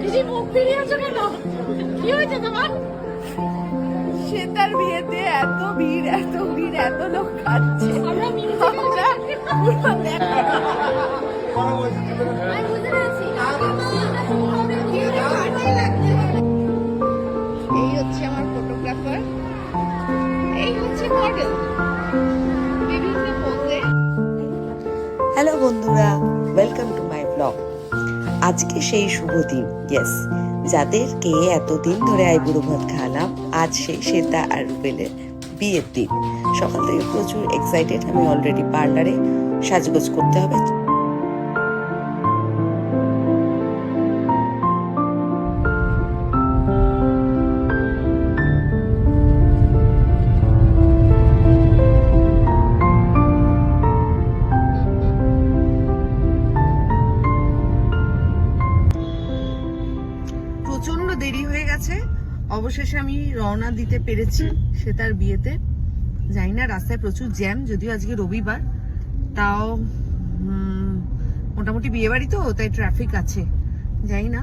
দিদি মুখ ফিরিয়ে আছো কেন? কি হয়েছে তোমার? শ্বেতার বিয়েতে এত ভিড় এত ভিড় এত লোক খাচ্ছে। আমরা মিউজিক আজকে সেই শুভ দিন ইয়েস যাদেরকে এতদিন ধরে আইবুড়ো ভাত খাওয়ালাম, আজ সে শ্বেতা আর রুবেলের বিয়ের দিন। সকাল থেকে প্রচুর এক্সাইটেড আমি অলরেডি পার্লারে সাজগোজ করতে হবে। গেছে অবশেষে আমি রওনা দিতে পেরেছি সে তার বিয়েতে। জানি না, রাস্তায় প্রচুর জ্যাম, যদিও আজকে রবিবার। তাও মোটামুটি বিয়ে বাড়ি তো, তাই ট্রাফিক আছে। জানি না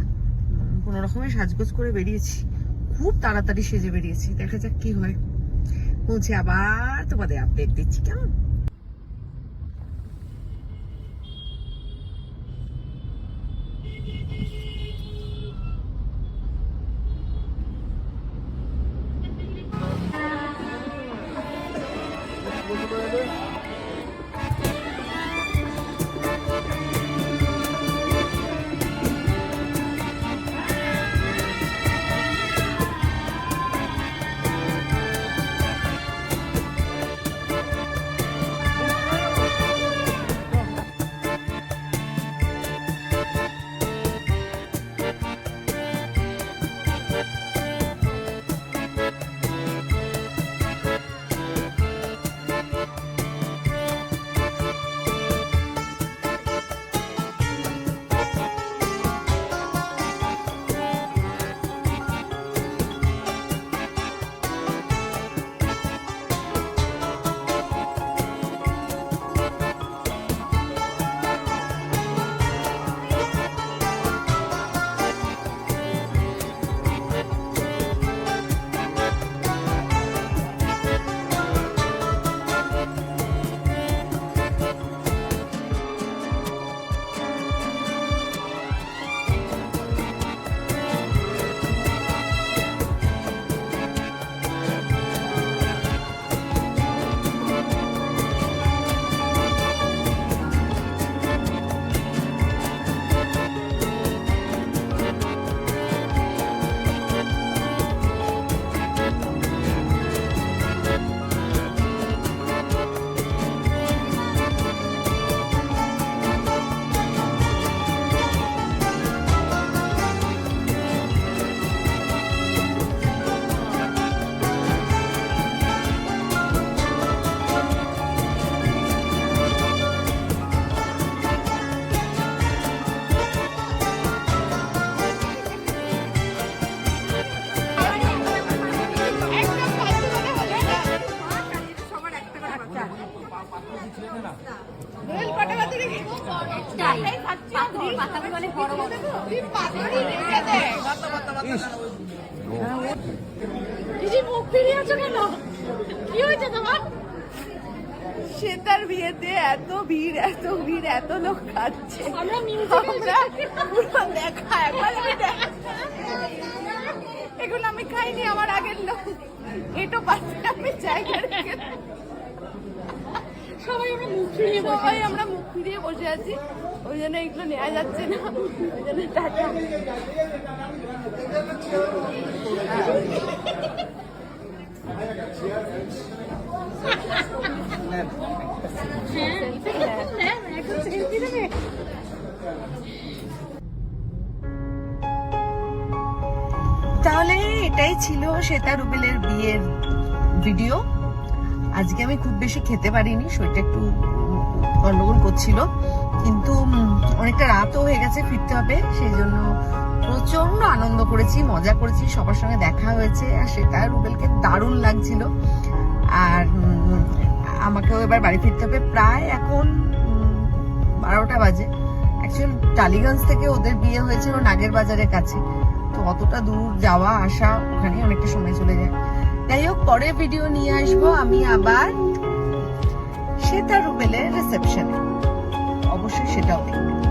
কোনো রকমের সাজগোজ করে বেরিয়েছি। খুব তাড়াতাড়ি সেজে বেরিয়েছি। দেখা যাক কি হয়। বলছি আবার তোমাদের আপডেট দিচ্ছি, কেমন? Thank brother. দিদি মুখ ফিরিয়ে আছো কেন? কি হয়েছে তোমার? শ্বেতার বিয়েতে এত ভিড় এত ভিড় এত লোক খাচ্ছে আমরা পুরো দেখা। একবার এগুলো আমি খাইনি আমার আগের লোক। এটো পাশে আমি জায়গা রেখে সবাই আমরা মুখ ফিরিয়ে সবাই আমরা মুখ ফিরিয়ে বসে আছি। ওই জন্য এগুলো নেওয়া যাচ্ছে না। ওই জন্য টাটা তাহলে এটাই ছিল শ্বেতা রুবেলের বিয়ের ভিডিও আজকে আমি খুব বেশি খেতে পারিনি, শরীরটা একটু গন্ডগোল করছিল। কিন্তু অনেকটা রাতও হয়ে গেছে ফিরতে হবে, সেই জন্য প্রচণ্ড আনন্দ করেছি, মজা করেছি, সবার সঙ্গে দেখা হয়েছে, আর শ্বেতা রুবেলকে দারুণ লাগছিল। আর আমাকেও এবার বাড়ি ফিরতে হবে প্রায় এখন বারোটা বাজে। অ্যাকচুয়ালি টালিগঞ্জ থেকে ওদের বিয়ে হয়েছিল নাগের বাজারের কাছে। তো অতটা দূর যাওয়া, আসা ওখানে অনেকটা সময় পরে ভিডিও নিয়ে আসব আমি আবার শ্বেতা রুবেলের রিসেপশনে অবশ্যই সেটাও দেখবেন